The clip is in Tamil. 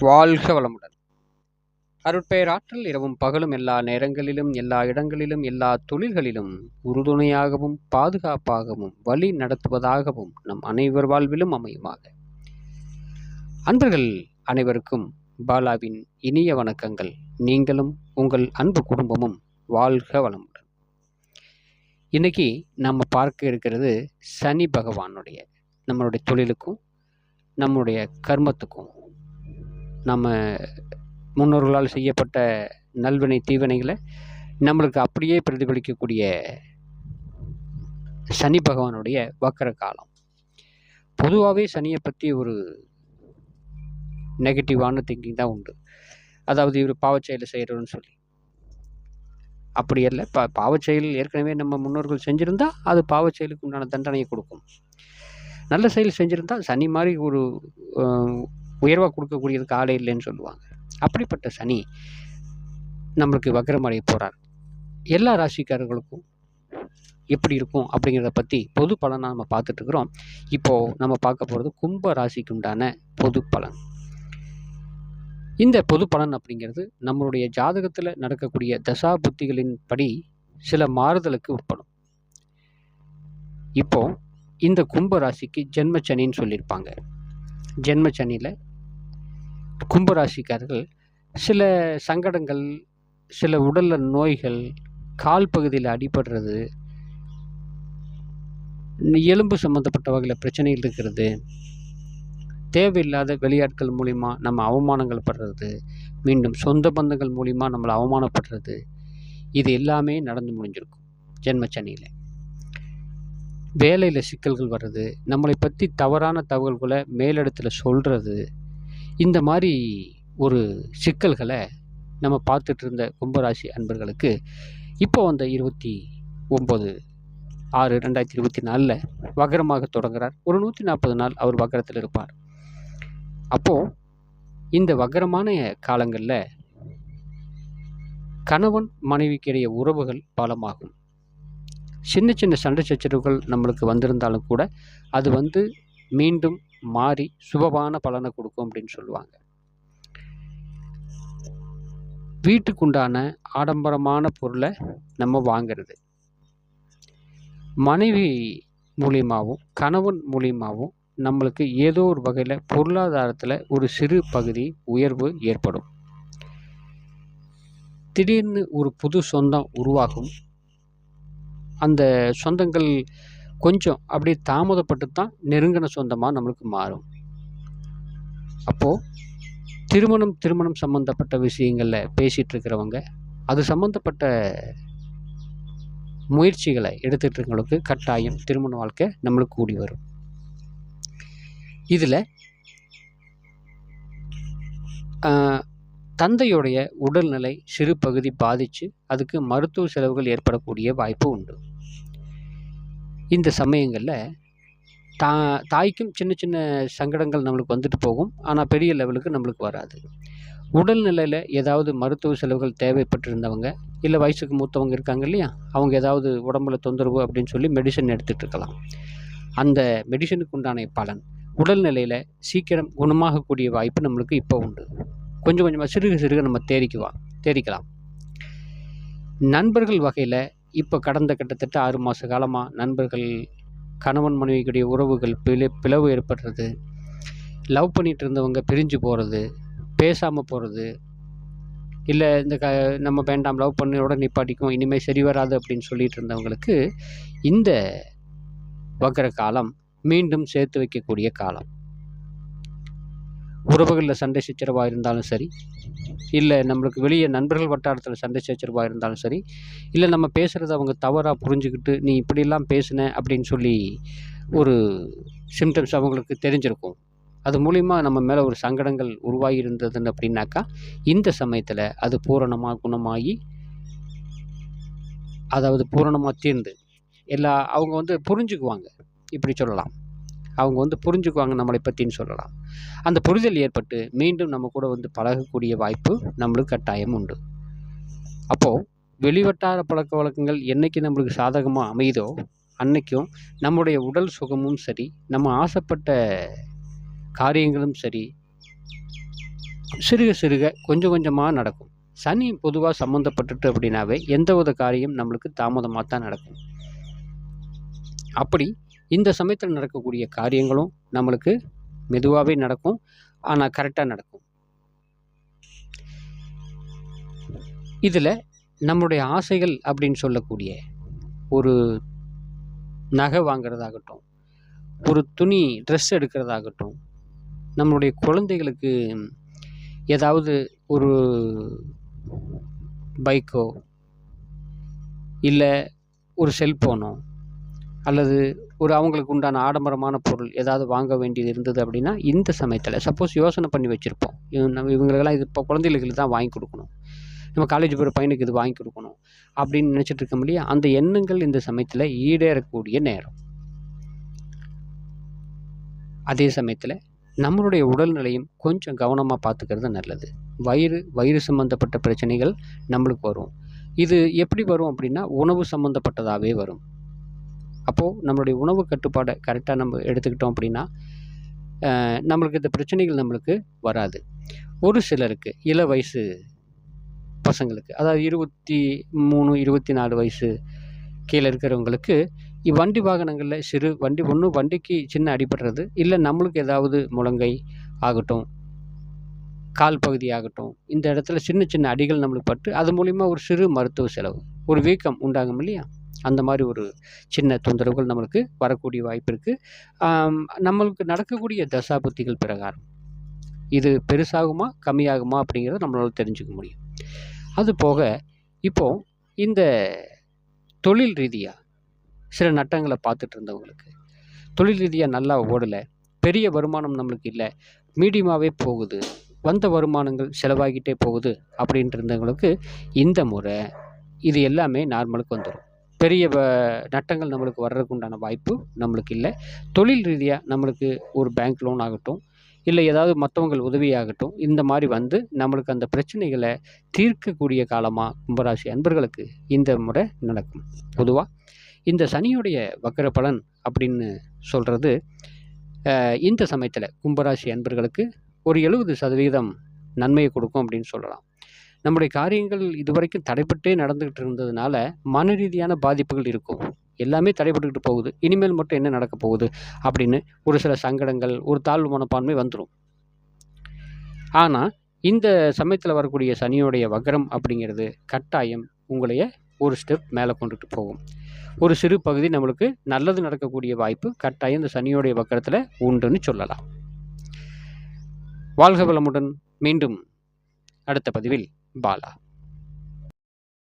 வாழ்க வளமுடன். அருட்பெயர் ஆற்றல் இரவும் பகலும் எல்லா நேரங்களிலும் எல்லா இடங்களிலும் எல்லா தொழில்களிலும் உறுதுணையாகவும் பாதுகாப்பாகவும் வழி நடத்துவதாகவும் நம் அனைவர் வாழ்விலும் அமையுமாக. அன்பர்கள் அனைவருக்கும் பாலாவின் இனிய வணக்கங்கள். நீங்களும் உங்கள் அன்பு குடும்பமும் வாழ்க வளமுடன். இன்னைக்கு நம்ம பார்க்க இருக்கிறது சனி பகவானுடைய நம்மளுடைய தொழிலுக்கும் நம்முடைய கர்மத்துக்கும் நம்ம முன்னோர்களால் செய்யப்பட்ட நல்வினை தீவினைகளை நம்மளுக்கு அப்படியே பிரதிபலிக்கக்கூடிய சனி பகவானுடைய வக்கர காலம். பொதுவாகவே சனியை பற்றி ஒரு நெகட்டிவான திங்கிங் தான் உண்டு. அதாவது இவர் பாவச்செயலில் செய்கிறோன்னு சொல்லி. அப்படி இல்லை பா பாவச்செயல் ஏற்கனவே நம்ம முன்னோர்கள் செஞ்சுருந்தா அது பாவச்செயலுக்கு உண்டான தண்டனையை கொடுக்கும். நல்ல செயல் செஞ்சுருந்தால் சனி மாதிரி ஒரு உயர்வாக கொடுக்கக்கூடியதுக்கு ஆளே இல்லைன்னு சொல்லுவாங்க. அப்படிப்பட்ட சனி நம்மளுக்கு வக்ரமடைய போகிறார் எல்லா ராசிக்காரர்களுக்கும் எப்படி இருக்கும் அப்படிங்கிறத பற்றி பொது பலனாக நம்ம பார்த்துட்ருக்குறோம் இப்போது நம்ம பார்க்க போகிறது கும்ப ராசிக்கு உண்டான பொது பலன். இந்த பொது பலன் அப்படிங்கிறது நம்மளுடைய ஜாதகத்தில் நடக்கக்கூடிய தசா புத்திகளின் படி சில மாறுதலுக்கு உட்படும். இப்போது இந்த கும்ப ராசிக்கு ஜென்மச்சனின்னு சொல்லியிருப்பாங்க. ஜென்மச்சனியில் கும்பராசிக்காரர்கள் சில சங்கடங்கள் சில உடலில் நோய்கள் கால் பகுதியில் அடிபடுறது எலும்பு சம்மந்தப்பட்ட வகையில் பிரச்சனைகள் இருக்கிறது தேவையில்லாத வெளியாட்கள் மூலிமா நம்ம அவமானங்கள் படுறது மீண்டும் சொந்த பந்தங்கள் மூலிமா நம்மளை அவமானப்படுறது இது எல்லாமே நடந்து முடிஞ்சிருக்கும் ஜென்மச்சனியில். வேலையில் சிக்கல்கள் வர்றது நம்மளை பற்றி தவறான தகவல்களை மேலிடத்தில் சொல்கிறது இந்த மாதிரி ஒரு சிக்கல்களை நம்ம பார்த்துட்டு இருந்த கும்பராசி அன்பர்களுக்கு இப்போ வந்த இருபத்தி ஒம்பது ஆறு ரெண்டாயிரத்தி இருபத்தி நாலில் வக்கரமாக தொடங்குறார். ஒரு நூற்றி நாற்பது நாள் அவர் வக்கரத்தில் இருப்பார். அப்போது இந்த வக்கரமான காலங்களில் கணவன் மனைவிக்கிடையே உறவுகள் பலமாகும். சின்ன சின்ன சண்டை சச்சரவுகள் நம்மளுக்கு வந்திருந்தாலும் கூட அது வந்து மீண்டும் மாறி சுபமான பலனை கொடுக்கும் அப்படின்னு சொல்லுவாங்க. வீட்டுக்குண்டான ஆடம்பரமான பொருளை நம்ம வாங்கிறது. மனைவி மூலியமாகவும் கணவன் மூலியமாகவும் நம்மளுக்கு ஏதோ ஒரு வகையில் பொருளாதாரத்தில் ஒரு சிறு பகுதி உயர்வு ஏற்படும். திடீர்னு ஒரு புது சொந்தம் உருவாகும். அந்த சொந்தங்கள் கொஞ்சம் அப்படியே தாமதப்பட்டு தான் நெருங்கின சொந்தமாக நம்மளுக்கு மாறும். அப்போது திருமணம் திருமணம் சம்மந்தப்பட்ட விஷயங்களில் பேசிகிட்டு இருக்கிறவங்க அது சம்மந்தப்பட்ட முயற்சிகளை எடுத்துகிட்டு இருக்கவங்களுக்கு கட்டாயம் திருமண வாழ்க்கை நம்மளுக்கு கூடி வரும். இதில் தந்தையுடைய உடல்நிலை சிறு பகுதி பாதித்து அதுக்கு மருத்துவ செலவுகள் ஏற்படக்கூடிய வாய்ப்பு உண்டு. இந்த சமயங்களில் தா தாய்க்கும் சின்ன சின்ன சங்கடங்கள் நம்மளுக்கு வந்துட்டு போகும். ஆனால் பெரிய லெவலுக்கு நம்மளுக்கு வராது. உடல்நிலையில் ஏதாவது மருத்துவ செலவுகள் தேவைப்பட்டிருந்தவங்க இல்லை வயசுக்கு மூத்தவங்க இருக்காங்க இல்லையா? அவங்க ஏதாவது உடம்புல தொந்தரவு அப்படின்னு சொல்லி மெடிசன் எடுத்துகிட்டு இருக்கலாம். அந்த மெடிசனுக்கு உண்டான பலன் உடல்நிலையில் சீக்கிரம் குணமாகக்கூடிய வாய்ப்பு நம்மளுக்கு இப்போ உண்டு. கொஞ்சம் கொஞ்சமாக சிறுக சிறுக நம்ம தேரிக்குவா தேரிக்கலாம் நண்பர்கள் வகையில் இப்போ கடந்த கிட்டத்தட்ட ஆறு மாத காலமாக நண்பர்கள் கணவன் மனைவிக்குடைய உறவுகள் பிள பிளவு ஏற்படுறது. லவ் பண்ணிகிட்டு இருந்தவங்க பிரிஞ்சு போகிறது பேசாமல் போகிறது இல்லை இந்த க நம்ம வேண்டாம் லவ் பண்ணியோட நிப்பாட்டிக்கும் இனிமேல் சரி வராது அப்படின்னு சொல்லிட்டு இருந்தவங்களுக்கு இந்த வக்கர காலம் மீண்டும் சேர்த்து வைக்கக்கூடிய காலம். உறவுகளில் சண்டை சச்சரவாக இருந்தாலும் சரி இல்லை நம்மளுக்கு வெளியே நண்பர்கள் வட்டாரத்தில் சண்டை சச்சரவாக இருந்தாலும் சரி இல்லை நம்ம பேசுகிறத அவங்க தவறாக புரிஞ்சுக்கிட்டு நீ இப்படிலாம் பேசுன அப்படின்னு சொல்லி ஒரு சிம்டம்ஸ் அவங்களுக்கு தெரிஞ்சிருக்கும். அது மூலிமா நம்ம மேலே ஒரு சங்கடங்கள் உருவாகி இருந்ததுன்னு அப்படின்னாக்கா இந்த சமயத்தில் அது பூரணமாக குணமாகி அதாவது பூரணமாக தீர்ந்து எல்லா அவங்க வந்து புரிஞ்சுக்குவாங்க. இப்படி சொல்லலாம். அவங்க வந்து புரிஞ்சுக்குவாங்க நம்மளை பற்றின்னு சொல்லலாம். அந்த புரிதல் ஏற்பட்டு மீண்டும் நம்ம கூட வந்து பழகக்கூடிய வாய்ப்பு நம்மளுக்கு கட்டாயம் உண்டு. அப்போது வெளிவட்டார பழக்க வழக்கங்கள் என்றைக்கு நம்மளுக்கு சாதகமாக அமையுதோ அன்னைக்கும் நம்முடைய உடல் சுகமும் சரி நம்ம ஆசைப்பட்ட காரியங்களும் சரி சிறுக சிறுக கொஞ்சம் கொஞ்சமாக நடக்கும். சனி பொதுவாக சம்மந்தப்பட்டுட்டு அப்படின்னாவே எந்த வித காரியம் நம்மளுக்கு தாமதமாக தான் நடக்கும். அப்படி இந்த சமயத்தில் நடக்கக்கூடிய காரியங்களும் நம்மளுக்கு மெதுவாகவே நடக்கும். ஆனால் கரெக்டாக நடக்கும். இதில் நம்மளுடைய ஆசைகள் அப்படின்னு சொல்லக்கூடிய ஒரு நகை வாங்கிறதாகட்டும் ஒரு துணி ட்ரெஸ் எடுக்கிறதாகட்டும் நம்மளுடைய குழந்தைகளுக்கு ஏதாவது ஒரு பைக்கோ இல்லை ஒரு செல்ஃபோனோ அல்லது ஒரு அவங்களுக்கு உண்டான ஆடம்பரமான பொருள் ஏதாவது வாங்க வேண்டியது இருந்தது அப்படின்னா இந்த சமயத்தில் சப்போஸ் யோசனை பண்ணி வச்சுருப்போம். நம்ம இவங்களுக்கெல்லாம் இது இப்போ குழந்தைகளுக்கு தான் வாங்கி கொடுக்கணும். நம்ம காலேஜ் போகிற பையனுக்கு இது வாங்கி கொடுக்கணும் அப்படின்னு நினச்சிட்டு இருக்க முடியும் அந்த எண்ணங்கள் இந்த சமயத்தில் ஈடேறக்கூடிய நேரம். அதே சமயத்தில் நம்மளுடைய உடல்நிலையும் கொஞ்சம் கவனமாக பார்த்துக்கிறது நல்லது. வயிறு வயிறு சம்மந்தப்பட்ட பிரச்சனைகள் நம்மளுக்கு வரும். இது எப்படி வரும் அப்படின்னா உணவு சம்மந்தப்பட்டதாகவே வரும். அப்போது நம்மளுடைய உணவு கட்டுப்பாடை கரெக்டாக நம்ம எடுத்துக்கிட்டோம் அப்படின்னா நம்மளுக்கு இந்த பிரச்சனைகள் நம்மளுக்கு வராது. ஒரு சிலருக்கு இள வயசு பசங்களுக்கு அதாவது இருபத்தி மூணு இருபத்தி நாலு வயசு கீழே இருக்கிறவங்களுக்கு வண்டி வாகனங்களில் சிறு வண்டி ஒன்று வண்டிக்கு சின்ன அடிபடுறது இல்லை நம்மளுக்கு ஏதாவது முழங்கை ஆகட்டும் கால் பகுதி ஆகட்டும் இந்த இடத்துல சின்ன சின்ன அடிகள் நம்மளுக்கு பட்டு அது மூலிமா ஒரு சிறு மருத்துவ செலவு ஒரு வீக்கம் உண்டாகும் இல்லையா? அந்த மாதிரி ஒரு சின்ன தொந்தரவுகள் நம்மளுக்கு வரக்கூடிய வாய்ப்பு இருக்குது நம்மளுக்கு நடக்கக்கூடிய தசாபுத்திகள் பிரகாரம். இது பெருசாகுமா கம்மியாகுமா அப்படிங்கிறத நம்மளால் தெரிஞ்சுக்க முடியும். அது போக இப்போ இந்த தொழில் ரீதியாக சில நட்டங்களை பார்த்துட்டு இருந்தவங்களுக்கு தொழில் ரீதியாக நல்லா ஓடலை பெரிய வருமானம் நம்மளுக்கு இல்லை மீடியமாகவே போகுது வந்த வருமானங்கள் செலவாகிட்டே போகுது அப்படின்ட்டு இருந்தவங்களுக்கு இந்த முறை இது எல்லாமே நார்மலுக்கு வந்துடும் பெரிய வ- நட்டங்கள் நம்மளுக்கு வர்றதுக்கு உண்டான வாய்ப்பு நம்மளுக்கு இல்லை. தொழில் ரீதியாக நம்மளுக்கு ஒரு பேங்க் லோன் ஆகட்டும் இல்லை ஏதாவது மற்றவங்கள் உதவியாகட்டும் இந்த மாதிரி வந்து நம்மளுக்கு அந்த பிரச்சனைகளை தீர்க்கக்கூடிய காலமாக கும்பராசி அன்பர்களுக்கு இந்த முறை நடக்கும். பொதுவாக இந்த சனியுடைய வக்கர பலன் அப்படின்னு சொல்கிறது இந்த சமயத்தில் கும்பராசி அன்பர்களுக்கு ஒரு எழுபது சதவீதம் நன்மையை கொடுக்கும் அப்படின்னு சொல்லலாம். நம்முடைய காரியங்கள் இதுவரைக்கும் தடைப்பட்டே நடந்துக்கிட்டு இருந்ததுனால மன ரீதியான பாதிப்புகள் இருக்கும். எல்லாமே தடைப்பட்டுக்கிட்டு போகுது. இனிமேல் மட்டும் என்ன நடக்க போகுது அப்படின்னு ஒரு சில சங்கடங்கள் ஒரு தாழ்வு மனப்பான்மை வந்துடும் ஆனால் இந்த சமயத்தில் வரக்கூடிய சனியோடைய வக்ரம் அப்படிங்கிறது கட்டாயம் உங்களைய ஒரு ஸ்டெப் மேலே கொண்டுட்டு போகும். ஒரு சிறு பகுதி நம்மளுக்கு நல்லது நடக்கக்கூடிய வாய்ப்பு கட்டாயம் இந்த சனியோடைய வக்கரத்தில் உண்டுன்னு சொல்லலாம். வாழ்க வளமுடன் மீண்டும் அடுத்த பதிவில் बाला।